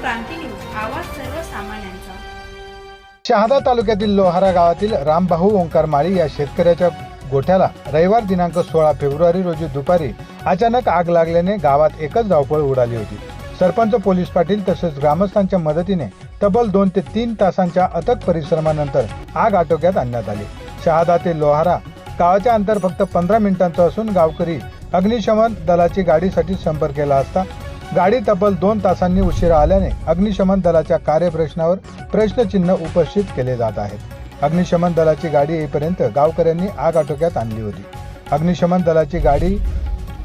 क्रांती news आवाज सर्वसामान्यांचा. शहादा तालुक्यातील लोहारा गावातील रामभाऊ ओंकार माळी या शेतकऱ्याच्या गोठ्याला रविवार दिनांक सोळा फेब्रुवारी रोजी दुपारी अचानक आग लागल्याने गावात एकच धावपळ उडाली होती. सरपंच पोलीस पाटील तसेच ग्रामस्थांच्या मदतीने तब्बल दोन ते तीन तासांच्या अथक परिश्रमानंतर आग आटोक्यात आणण्यात आली. शहादा ते लोहारा गावाचे अंतर फक्त पंधरा मिनिटांचं असून गावकरी अग्निशमन दलाची गाडीसाठी संपर्क केला असता गाडी तब्बल दोन तासांनी उशिरा आल्याने अग्निशमन दलाच्या कार्यप्रश्नावर प्रश्नचिन्ह उपस्थित केले जात आहेत. अग्निशमन दलाची गाडी येईपर्यंत गावकऱ्यांनी आग आटोक्यात आणली होती. अग्निशमन दलाची गाडी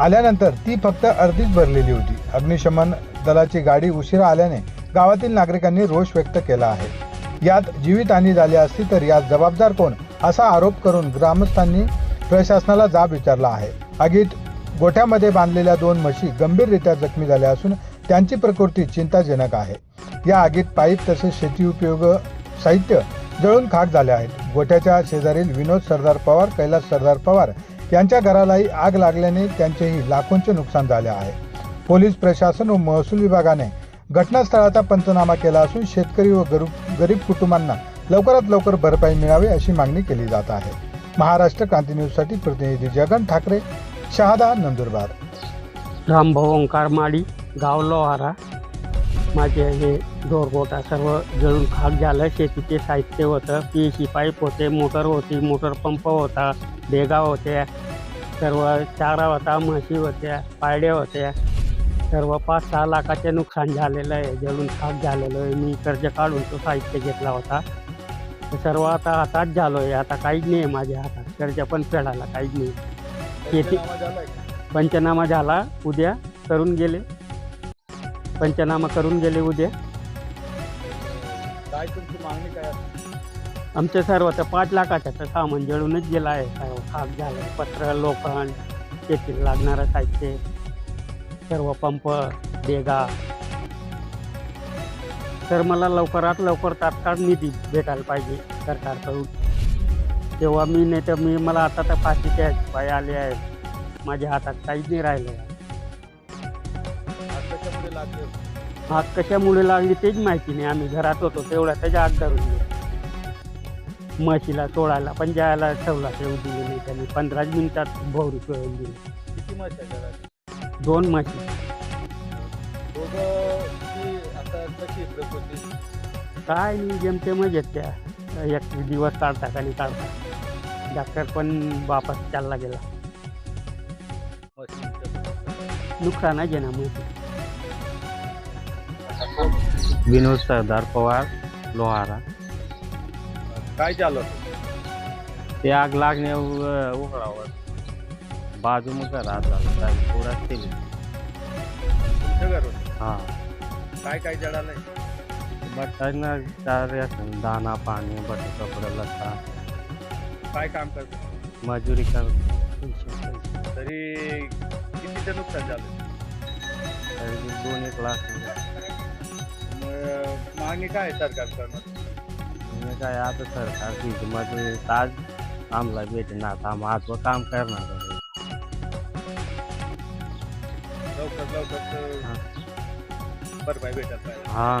आल्यानंतर ती फक्त अर्धीच भरलेली होती. अग्निशमन दलाची गाडी उशिरा आल्याने गावातील नागरिकांनी रोष व्यक्त केला आहे. यात जीवितहानी झाली असती तर यात जबाबदार कोण असा आरोप करून ग्रामस्थांनी प्रशासनाला जाब विचारला आहे. आगीत गोठ्यामध्ये बांधलेल्या दोन म्हशी गंभीररित्या जखमी झाल्या असून त्यांची प्रकृती चिंताजनक आहे. या आगीत पाईप तसेच शेती उपयोग साहित्य जळून खाक झाले आहेत. गोठ्याच्या शेजारील विनोद सरदार पवार कैलास सरदार पवार यांच्या घरालाही आग लागल्याने त्यांचेही लाखोंचे नुकसान झाले आहे. पोलीस प्रशासन व महसूल विभागाने घटनास्थळाचा पंचनामा केला असून शेतकरी व गरीब गरीब कुटुंबांना लवकरात लवकर भरपाई मिळावी अशी मागणी केली जात आहे. महाराष्ट्र क्रांती न्यूजसाठी प्रतिनिधी जगन ठाकरे शहादा नंदुरबार. रामभाऊ ओंकार माळी गाव लोहारा. माझे हे दोरगोटा सर्व जळून खाक झालं. शेतीचे साहित्य होतं पी सी पाईप होते मोटर होती मोटर पंप होता भेगा होत्या सर्व चारा होता म्हशी होत्या पायड्या होत्या. सर्व पाच सहा लाखाचे नुकसान झालेलं आहे जळून खाक झालेलं आहे. मी कर्ज काढून तो साहित्य घेतला होता. सर्व आता हातात झालो आहे आता काहीच नाही आहे माझ्या हातात. कर्ज पण फेडायला काहीच नाही. शेती पंचनामा झाला उद्या करून गेले. पंचनामा करून गेले उद्या. काय तुमची मागणी काय आमचे सर्व तर पाच लाखाचं तर सामान जळूनच गेलं आहे. सर्व खाक झालं पत्र लोखंड शेतीला लागणारं साहित्य सर्व पंप बेगा. तर मला लवकरात लवकर तात्काळ निधी भेटायला पाहिजे सरकारकडून. तेव्हा मी नाही तर मी मला आता तर फाशीचे पाय आले आहेत. माझ्या हातात काहीच नाही राहिलं. आहे आग कशामुळे लागली तेच माहिती नाही. आम्ही घरात होतो तेवढा त्याच्या आग धरून. म्हशीला सोडायला पण जायला ठेवला ठेवू दिली नाही त्यांनी. पंधराच मिनिटात भोवरी सोडून दिली. किती दोन म्हशी. काय नाही जमते मजेत त्या. एक दिवस काढतात आणि काढतात डॉक्टर पण वापस चालला गेला. नुकसानच आहे ना म्हशी विनोद सरदार पवार लोहारा. काय झालं ते आग लागण्या उघडावर. बाजू मग राहत झाला तुमच्या घरून? हा. काय काय जळालंय बटायना चार असं दाना पाणी बट कपडे लता काय काम करतो? मजुरी कर. तरी कितीचं नुकसान झालं? तरी दोन एक लाख. मग मागणी काय आहे सरकारकडनं मी काय आता सरकार ठीकमध्ये ताज आम्हाला भेटेना आता महत्त्व काम करणार. लवकर लवकर. भरपाई भेटत पाहिजे. हा.